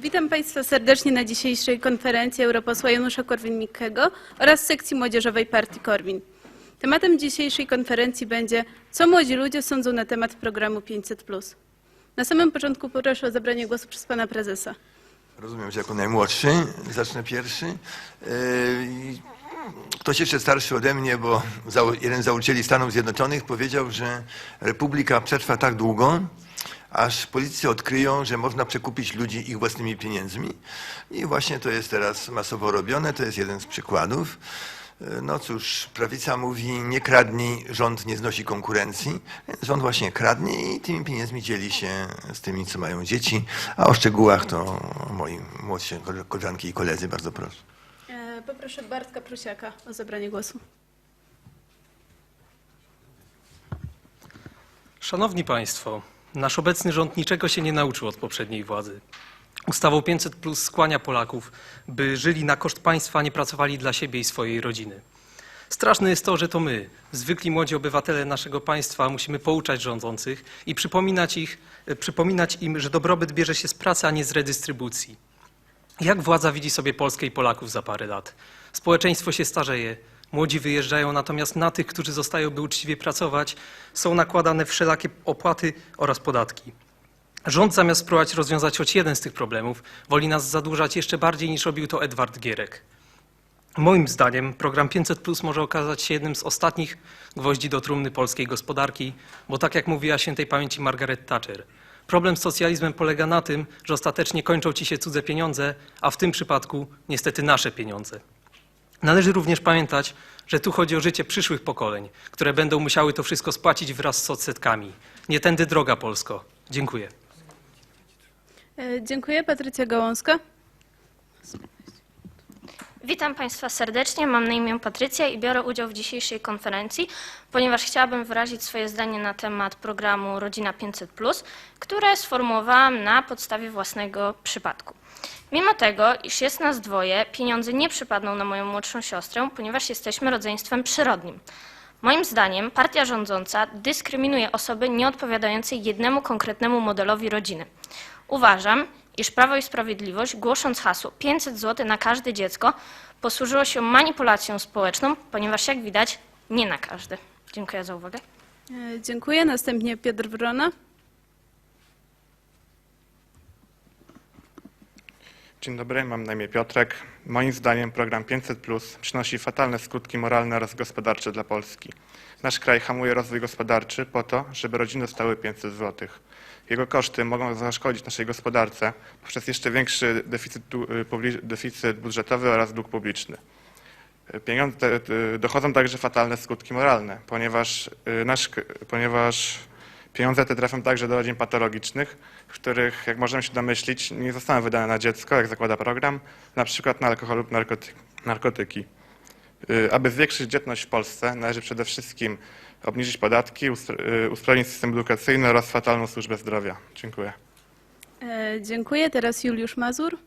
Witam Państwa serdecznie na dzisiejszej konferencji europosła Janusza Korwin-Mikkego oraz sekcji młodzieżowej Partii Korwin. Tematem dzisiejszej konferencji będzie Co młodzi ludzie sądzą na temat programu 500+. Na samym początku proszę o zabranie głosu przez Pana Prezesa. Rozumiem, że jako najmłodszy zacznę pierwszy. Yy, Ktoś jeszcze starszy ode mnie, bo jeden z założycieli Stanów Zjednoczonych powiedział, że republika przetrwa tak długo, aż policja odkryją, że można przekupić ludzi ich własnymi pieniędzmi. I właśnie to jest teraz masowo robione, to jest jeden z przykładów. Yy, No cóż, prawica mówi nie kradnij, rząd nie znosi konkurencji. Więc Rząd właśnie kradnie i tymi pieniędzmi dzieli się z tymi, co mają dzieci. A o szczegółach to moi młodsze kole- koleżanki i koledzy, bardzo proszę. E, Poproszę Bartka Prusiaka o zabranie głosu. Szanowni Państwo, nasz obecny rząd niczego się nie nauczył od poprzedniej władzy. Ustawą 500 plus skłania Polaków, by żyli na koszt państwa, nie pracowali dla siebie i swojej rodziny. Straszne jest to, że to my, zwykli młodzi obywatele naszego państwa, musimy pouczać rządzących i przypominać, ich, e, przypominać im, że dobrobyt bierze się z pracy, a nie z redystrybucji. Jak władza widzi sobie Polskę i Polaków za parę lat? Społeczeństwo się starzeje, młodzi wyjeżdżają, natomiast na tych, którzy zostają, by uczciwie pracować, są nakładane wszelakie opłaty oraz podatki. Rząd zamiast spróbować rozwiązać choć jeden z tych problemów, woli nas zadłużać jeszcze bardziej niż robił to Edward Gierek. Moim zdaniem program 500 Plus może okazać się jednym z ostatnich gwoździ do trumny polskiej gospodarki, bo tak jak mówiła świętej pamięci Margaret Thatcher, problem z socjalizmem polega na tym, że ostatecznie kończą ci się cudze pieniądze, a w tym przypadku niestety nasze pieniądze. Należy również pamiętać, że tu chodzi o życie przyszłych pokoleń, które będą musiały to wszystko spłacić wraz z odsetkami. Nie tędy droga Polsko. Dziękuję. E, Dziękuję. Patrycja Gałązka. Witam Państwa serdecznie. Mam na imię Patrycja i biorę udział w dzisiejszej konferencji, ponieważ chciałabym wyrazić swoje zdanie na temat programu Rodzina 500, które sformułowałam na podstawie własnego przypadku. Mimo tego, iż jest nas dwoje, pieniądze nie przypadną na moją młodszą siostrę, ponieważ jesteśmy rodzeństwem przyrodnim. Moim zdaniem partia rządząca dyskryminuje osoby nieodpowiadające jednemu konkretnemu modelowi rodziny. Uważam, iż Prawo i Sprawiedliwość, głosząc hasło 500 zł na każde dziecko, posłużyło się manipulacją społeczną, ponieważ jak widać, nie na każde. Dziękuję za uwagę. E, Dziękuję. Następnie Piotr Wrona. Dzień dobry, mam na imię Piotrek. Moim zdaniem program 500 Plus przynosi fatalne skutki moralne oraz gospodarcze dla Polski. Nasz kraj hamuje rozwój gospodarczy po to, żeby rodziny dostały 500 zł. Jego koszty mogą zaszkodzić naszej gospodarce poprzez jeszcze większy deficyt, y, deficyt budżetowy oraz dług publiczny. Pieniądze, te- te- dochodzą także fatalne skutki moralne, ponieważ, y, nasz, ponieważ pieniądze te trafią także do rodzin patologicznych, w których, jak możemy się domyślić, nie zostaną wydane na dziecko, jak zakłada program, na przykład na alkohol lub narkoty- narkotyki. Y, Aby zwiększyć dzietność w Polsce, należy przede wszystkim obniżyć podatki, y, usprawnić system edukacyjny oraz fatalną służbę zdrowia. Dziękuję. E, Dziękuję. Teraz Juliusz Mazur.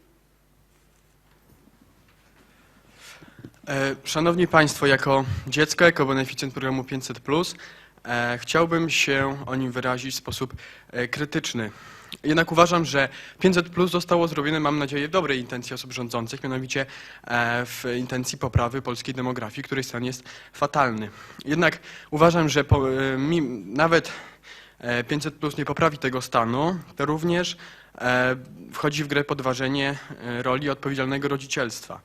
E, Szanowni Państwo, jako dziecko, jako beneficjent programu 500, e, chciałbym się o nim wyrazić w sposób krytyczny. Jednak uważam, że 500 zostało zrobione, mam nadzieję, w dobrej intencji osób rządzących, mianowicie e, w intencji poprawy polskiej demografii, której stan jest fatalny. Jednak uważam, że po, e, nawet e, 500 plus nie poprawi tego stanu, to również e, wchodzi w grę podważenie e, roli odpowiedzialnego rodzicielstwa.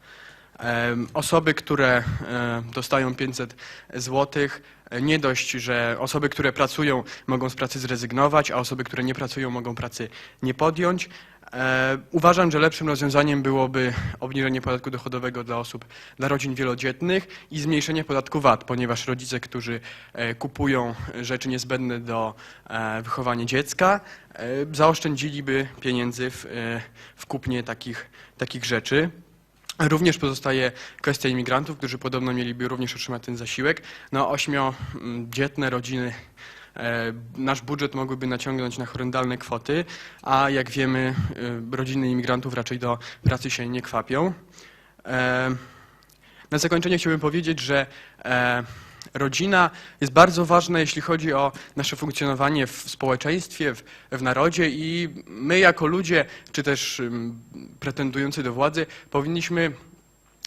Osoby, które e, dostają 500 złotych, e, nie dość, że osoby, które pracują, mogą z pracy zrezygnować, a osoby, które nie pracują, mogą pracy nie podjąć. E, Uważam, że lepszym rozwiązaniem byłoby obniżenie podatku dochodowego dla osób, dla rodzin wielodzietnych i zmniejszenie podatku VAT, ponieważ rodzice, którzy e, kupują rzeczy niezbędne do e, wychowania dziecka, zaoszczędziliby pieniędzy w, w kupnie takich, takich rzeczy. Również pozostaje kwestia imigrantów, którzy podobno mieliby również otrzymać ten zasiłek. No, ośmiodzietne rodziny e, nasz budżet mogłyby naciągnąć na horrendalne kwoty, a jak wiemy, e, rodziny imigrantów raczej do pracy się nie kwapią. E, Na zakończenie chciałbym powiedzieć, że rodzina jest bardzo ważna, jeśli chodzi o nasze funkcjonowanie w społeczeństwie, w, w narodzie i my jako ludzie, czy też pretendujący do władzy, powinniśmy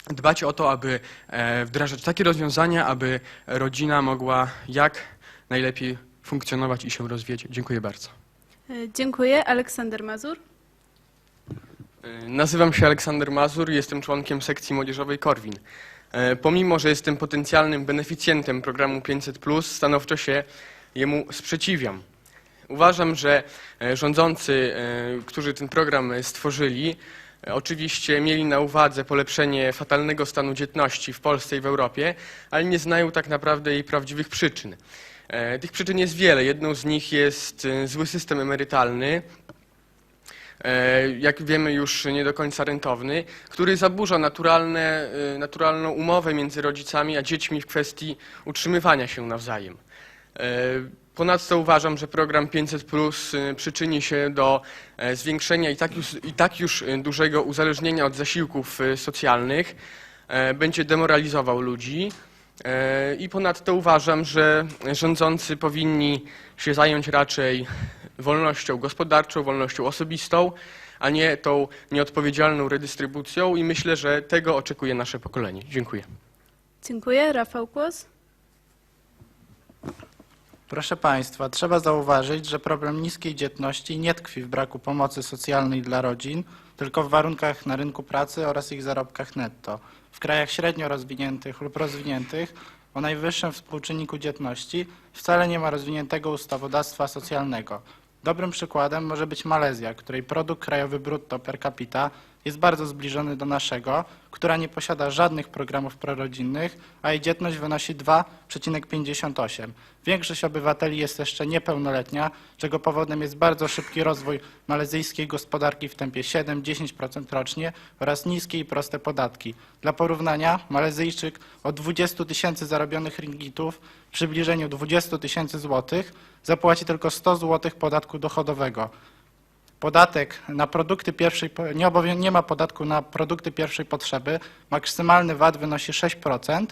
dbać o to, aby e, wdrażać takie rozwiązania, aby rodzina mogła jak najlepiej funkcjonować i się rozwijać. Dziękuję bardzo. E, Dziękuję. Aleksander Mazur. E, Nazywam się Aleksander Mazur, jestem członkiem sekcji młodzieżowej Korwin. E, Pomimo, że jestem potencjalnym beneficjentem programu 500, stanowczo się jemu sprzeciwiam. Uważam, że e, rządzący, e, którzy ten program stworzyli, oczywiście mieli na uwadze polepszenie fatalnego stanu dzietności w Polsce i w Europie, ale nie znają tak naprawdę jej prawdziwych przyczyn. Tych przyczyn jest wiele. Jedną z nich jest zły system emerytalny, jak wiemy już nie do końca rentowny, który zaburza naturalne, e, naturalną umowę między rodzicami a dziećmi w kwestii utrzymywania się nawzajem. E, Ponadto uważam, że program 500 Plus e, przyczyni się do e, zwiększenia i tak już, i tak już e, dużego uzależnienia od zasiłków e, socjalnych, e, będzie demoralizował ludzi. E, I ponadto uważam, że rządzący powinni się zająć raczej wolnością gospodarczą, wolnością osobistą, a nie tą nieodpowiedzialną redystrybucją i myślę, że tego oczekuje nasze pokolenie. Dziękuję. Dziękuję. Rafał Kłos. Proszę Państwa, trzeba zauważyć, że problem niskiej dzietności nie tkwi w braku pomocy socjalnej dla rodzin, tylko w warunkach na rynku pracy oraz ich zarobkach netto. W krajach średnio rozwiniętych lub rozwiniętych o najwyższym współczynniku dzietności wcale nie ma rozwiniętego ustawodawstwa socjalnego. Dobrym przykładem może być Malezja, której produkt krajowy brutto per capita jest bardzo zbliżony do naszego, która nie posiada żadnych programów prorodzinnych, a jej dzietność wynosi 2,58. Większość obywateli jest jeszcze niepełnoletnia, czego powodem jest bardzo szybki rozwój malezyjskiej gospodarki w tempie 7-10% rocznie oraz niskie i proste podatki. Dla porównania, Malezyjczyk o 20 tysięcy zarobionych ringgitów w przybliżeniu 20 tysięcy złotych zapłaci tylko 100 złotych podatku dochodowego. Podatek na produkty pierwszej, nie, obowią- nie ma podatku na produkty pierwszej potrzeby. Maksymalny VAT wynosi 6%.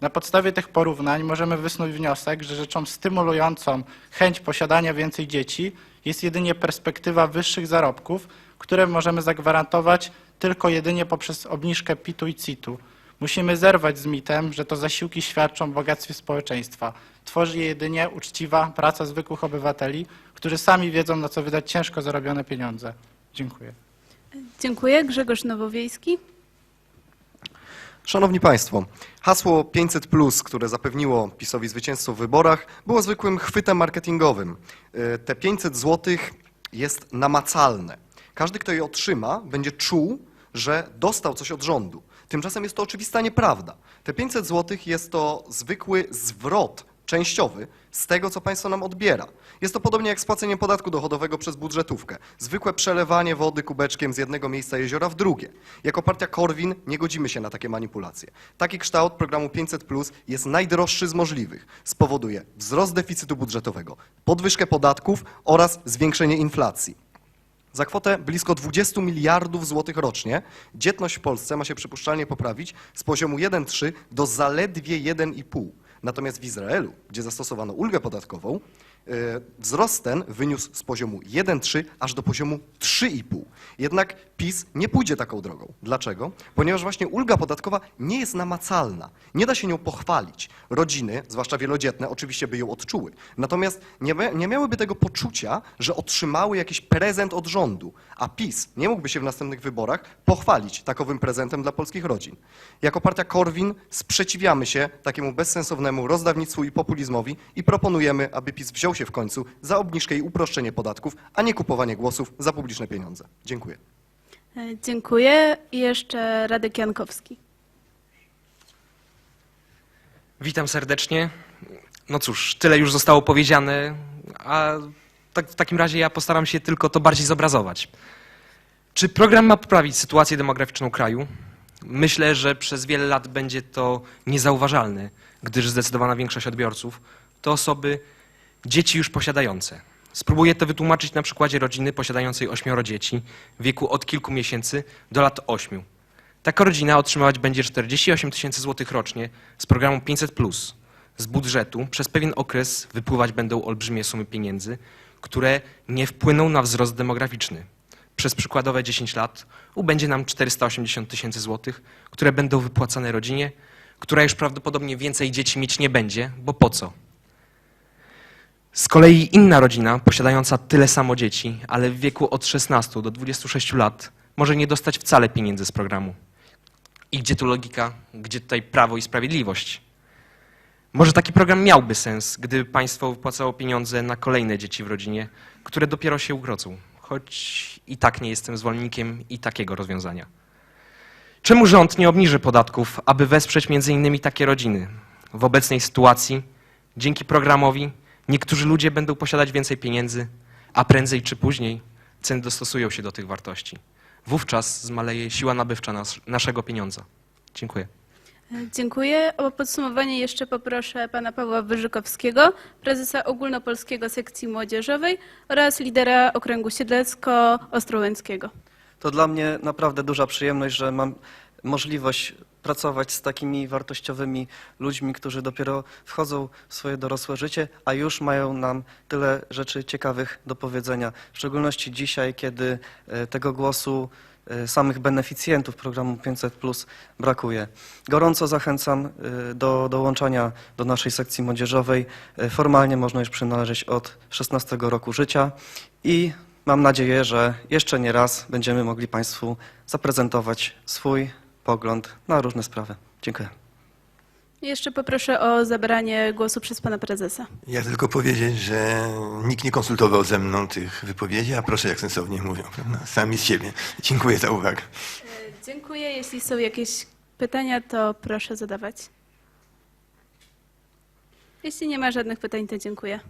Na podstawie tych porównań możemy wysnuć wniosek, że rzeczą stymulującą chęć posiadania więcej dzieci jest jedynie perspektywa wyższych zarobków, które możemy zagwarantować tylko jedynie poprzez obniżkę PIT-u i CIT-u. Musimy zerwać z mitem, że to zasiłki świadczą bogactwie społeczeństwa. Tworzy je jedynie uczciwa praca zwykłych obywateli, którzy sami wiedzą, na co wydać ciężko zarobione pieniądze. Dziękuję. Dziękuję. Grzegorz Nowowiejski. Szanowni Państwo, hasło 500, które zapewniło PiSowi zwycięstwo w wyborach, było zwykłym chwytem marketingowym. Y, Te 500 zł jest namacalne. Każdy, kto je otrzyma, będzie czuł, że dostał coś od rządu. Tymczasem jest to oczywista nieprawda. Te 500 zł jest to zwykły zwrot częściowy z tego, co państwo nam odbiera. Jest to podobnie jak spłacenie podatku dochodowego przez budżetówkę. Zwykłe przelewanie wody kubeczkiem z jednego miejsca jeziora w drugie. Jako partia Korwin nie godzimy się na takie manipulacje. Taki kształt programu 500 Plus jest najdroższy z możliwych. Spowoduje wzrost deficytu budżetowego, podwyżkę podatków oraz zwiększenie inflacji. Za kwotę blisko 20 miliardów złotych rocznie dzietność w Polsce ma się przypuszczalnie poprawić z poziomu 1,3 do zaledwie 1,5. Natomiast w Izraelu, gdzie zastosowano ulgę podatkową, wzrost ten wyniósł z poziomu 1,3 aż do poziomu 3,5. Jednak PiS nie pójdzie taką drogą. Dlaczego? Ponieważ właśnie ulga podatkowa nie jest namacalna. Nie da się nią pochwalić. Rodziny, zwłaszcza wielodzietne, oczywiście by ją odczuły. Natomiast nie, nie miałyby tego poczucia, że otrzymały jakiś prezent od rządu. A PiS nie mógłby się w następnych wyborach pochwalić takowym prezentem dla polskich rodzin. Jako partia Korwin sprzeciwiamy się takiemu bezsensownnemu rozdawnictwu i populizmowi i proponujemy, aby PiS wziął się w końcu za obniżkę i uproszczenie podatków, a nie kupowanie głosów za publiczne pieniądze. Dziękuję. E, Dziękuję. I jeszcze Radek Jankowski. Witam serdecznie. No cóż, tyle już zostało powiedziane, a tak, w takim razie ja postaram się tylko to bardziej zobrazować. Czy program ma poprawić sytuację demograficzną kraju? Myślę, że przez wiele lat będzie to niezauważalne, gdyż zdecydowana większość odbiorców to osoby dzieci już posiadające. Spróbuję to wytłumaczyć na przykładzie rodziny posiadającej ośmioro dzieci w wieku od kilku miesięcy do lat ośmiu. Taka rodzina otrzymywać będzie 48 tysięcy złotych rocznie z programu 500. z budżetu przez pewien okres wypływać będą olbrzymie sumy pieniędzy, które nie wpłyną na wzrost demograficzny. Przez przykładowe 10 lat ubędzie nam 480 tysięcy złotych, które będą wypłacane rodzinie, która już prawdopodobnie więcej dzieci mieć nie będzie, bo po co? Z kolei inna rodzina, posiadająca tyle samo dzieci, ale w wieku od 16 do 26 lat, może nie dostać wcale pieniędzy z programu. I gdzie tu logika, gdzie tutaj prawo i sprawiedliwość? Może taki program miałby sens, gdyby państwo wypłacało pieniądze na kolejne dzieci w rodzinie, które dopiero się urodzą, choć i tak nie jestem zwolennikiem i takiego rozwiązania. Czemu rząd nie obniży podatków, aby wesprzeć innymi takie rodziny? W obecnej sytuacji, dzięki programowi, niektórzy ludzie będą posiadać więcej pieniędzy, a prędzej czy później ceny dostosują się do tych wartości. Wówczas zmaleje siła nabywcza nas, naszego pieniądza. Dziękuję. Dziękuję. O podsumowanie jeszcze poproszę pana Pawła Wyżykowskiego, prezesa Ogólnopolskiego Sekcji Młodzieżowej oraz lidera okręgu Siedlecko-Ostrołęckiego. To dla mnie naprawdę duża przyjemność, że mam możliwość pracować z takimi wartościowymi ludźmi, którzy dopiero wchodzą w swoje dorosłe życie, a już mają nam tyle rzeczy ciekawych do powiedzenia. W szczególności dzisiaj, kiedy e, tego głosu e, samych beneficjentów programu 500 Plus brakuje. Gorąco zachęcam e, do dołączania do naszej sekcji młodzieżowej. Formalnie można już przynależeć od 16 roku życia i Mam nadzieję, że jeszcze nie raz będziemy mogli Państwu zaprezentować swój pogląd na różne sprawy. Dziękuję. Jeszcze poproszę o zabranie głosu przez pana prezesa. Ja tylko powiedzieć, że nikt nie konsultował ze mną tych wypowiedzi, a proszę jak sensownie mówią, prawda? Sami z siebie. Dziękuję za uwagę. Dziękuję. Jeśli są jakieś pytania, to proszę zadawać. Jeśli nie ma żadnych pytań, to dziękuję.